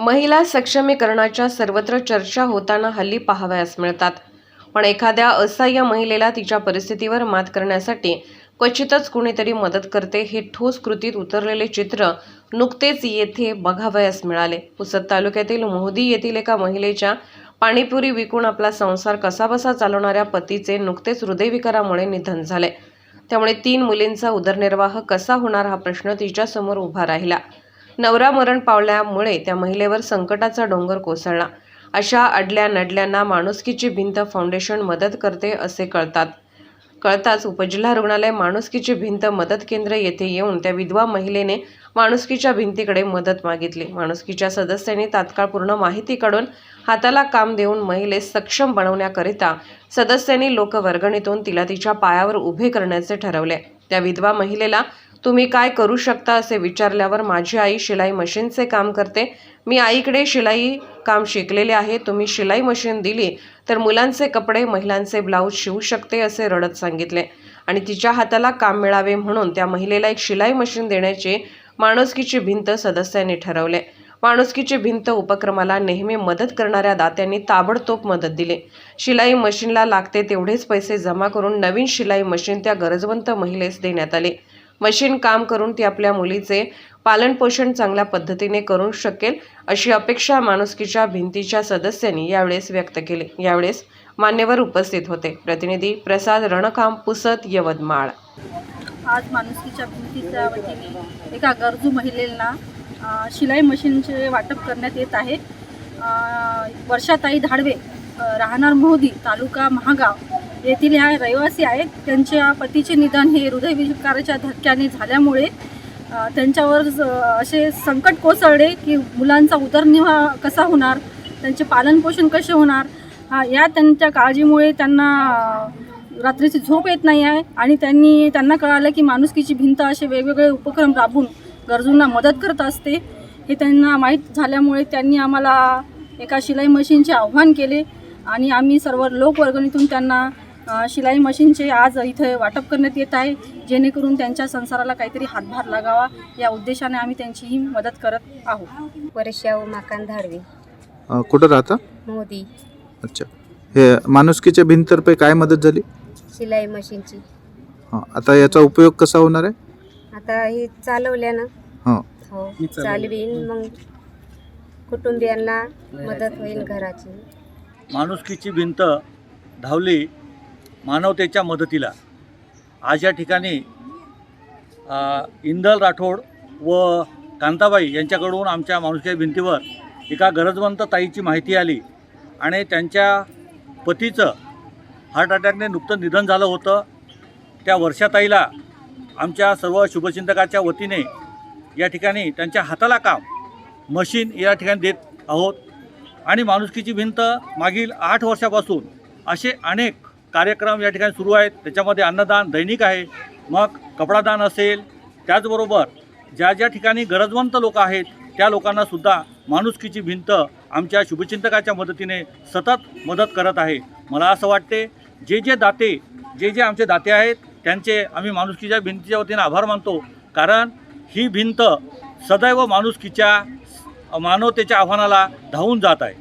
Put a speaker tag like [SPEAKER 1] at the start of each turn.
[SPEAKER 1] महिला सक्षमीकरणाच्या सर्वत्र चर्चा होताना हल्ली पाहावयास मिळतात. पण एखाद्या असहाय्य महिलेला तिच्या परिस्थितीवर मात करण्यासाठी क्वचितच कुणीतरी मदत करते हे ठोस कृतीत उतरलेले चित्र नुकतेच येथे बघावयास मिळाले. पुसद तालुक्यातील मोहदी येथील एका महिलेच्या पाणीपुरी विकून आपला संसार कसाबसा चालवणाऱ्या पतीचे नुकतेच हृदयविकारामुळे निधन झाले. त्यामुळे तीन मुलींचा उदरनिर्वाह कसा होणार हा प्रश्न तिच्यासमोर उभा राहिला. नवरा मरण पावल्यामुळे त्या महिलेवर संकटाचा डोंगर कोसळला. अशा अडल्या नडल्यांना माणुसकीची भिंत फाउंडेशन मदत करते असे कळतात. कळताच उपजिल्हा रुग्णालय माणुसकीची भिंत मदत केंद्र येथे येऊन त्या विधवा महिलेने माणुसकीच्या भिंतीकडे मदत मागितली. माणुसकीच्या सदस्यांनी तात्काळ पूर्ण माहिती काढून हाताला काम देऊन महिलेस सक्षम बनवण्याकरिता सदस्यांनी लोकवर्गणीतून तिला तिच्या पायावर उभे करण्याचे ठरवले. त्या विधवा महिलेला तुम्ही काय करू शकता असे विचारल्यावर माझी आई शिलाई मशीनचे काम करते. मी आईकडे शिलाई काम शिकलेले आहे. तुम्ही शिलाई मशीन दिली तर मुलांचे कपडे महिलांचे ब्लाऊज शिवू शकते असे रडत सांगितले. आणि तिच्या हाताला काम मिळावे म्हणून त्या महिलेला एक शिलाई मशीन देण्याचे माणुसकीची भिंत सदस्यांनी ठरवले. माणुसकीची भिंत उपक्रमाला नेहमी मदत करणाऱ्या दात्यांनी ताबडतोब मदत दिली. शिलाई मशीनला लागते तेवढेच पैसे जमा करून नवीन शिलाई मशीन त्या गरजवंत महिलेस देण्यात आली. मशीन काम करून ती आपल्या मुलीचे पालनपोषण चांगल्या पद्धतीने करू शकेल अशी अपेक्षा माणुसकीच्या भिंतीच्या सदस्यांनी यावेळेस व्यक्त केली. यावेळेस मान्यवर उपस्थित होते. प्रतिनिधी प्रसाद रणकाम पुसत यवतमाळ.
[SPEAKER 2] आज माणुसकीच्या भिंतीच्या वतीने एका गरजू महिलेला शिलाई मशीनचे वाटप करण्यात येत आहे. वर्षाताई धाडवे राहणार मोहदी तालुका महागाव. येथील ह्या रहिवासी आहेत. त्यांच्या पतीचे निधन हे हृदयविकाराच्या धक्क्याने झाल्यामुळे त्यांच्यावर असे संकट कोसळले की मुलांचा उदरनिर्वाह कसा होणार? त्यांचे पालनपोषण कसे होणार? हा या त्यांच्या काळजीमुळे त्यांना रात्रीची झोप येत नाही आहे आणि त्यांनी त्यांना कळालं की माणुसकीची भिंत असे वेगवेगळे उपक्रम राबून गरजूंना मदत करत असते. हे त्यांना माहीत झाल्यामुळे त्यांनी आम्हाला एका शिलाई मशीनचे आव्हान केले आणि आम्ही सर्व लोकवर्गणीतून त्यांना शिलाई मशीनचे आज इथे वाटप करण्यात येत आहे. जेणेकरून त्यांच्या संसाराला काहीतरी हातभार लागावा. या उद्देशाने आम्ही त्यांची ही मदत करत आहोत.
[SPEAKER 3] वर्षा उमाकांत धाडवे
[SPEAKER 4] अ, कुठं राहता?
[SPEAKER 3] मोदी.
[SPEAKER 4] अच्छा. हे माणुसकीच्या भिंतर्फे काय मदत झाली?
[SPEAKER 3] शिलाई मशीनची.
[SPEAKER 4] हां आता याचा उपयोग कसा होणार आहे?
[SPEAKER 3] आता ही चालवल्यानं
[SPEAKER 4] हां.
[SPEAKER 3] हो चालवीन मग कुटुंबियांना मदत होईल घराची.
[SPEAKER 5] माणुसकीची भिंत धावली मानवतेच्या मदतीला. आज या ठिकाणी इंदल राठोड व कांताबाई यांच्याकडून आमच्या माणुसकीच्या भिंतीवर एका गरजवंत ताईची माहिती आली आणि त्यांच्या पतीचं हार्ट अटॅकने नुकतं निधन झालं होतं. त्या वर्षाताईला आमच्या सर्व शुभचिंतकाच्या वतीने या ठिकाणी त्यांच्या हाताला काम मशीन या ठिकाणी देत आहोत. आणि माणुसकीची भिंत मागील आठ वर्षापासून असे अनेक कार्यक्रम या ठिकाणी सुरू आहेत. त्याच्यामध्ये अन्नदान दैनिक आहे. मग कपडादान असेल. त्याचबरोबर ज्या ज्या ठिकाणी गरजवंत लोक आहेत त्या लोकांनासुद्धा माणुसकीची भिंत आमच्या शुभचिंतकाच्या मदतीने सतत मदत करत आहे. मला असं वाटते जे जे दाते जे जे आमचे दाते आहेत त्यांचे आम्ही माणुसकीच्या भिंतीच्या वतीने आभार मानतो. कारण ही भिंत सदैव माणुसकीच्या मानवतेच्या आव्हानाला धावून जात आहे.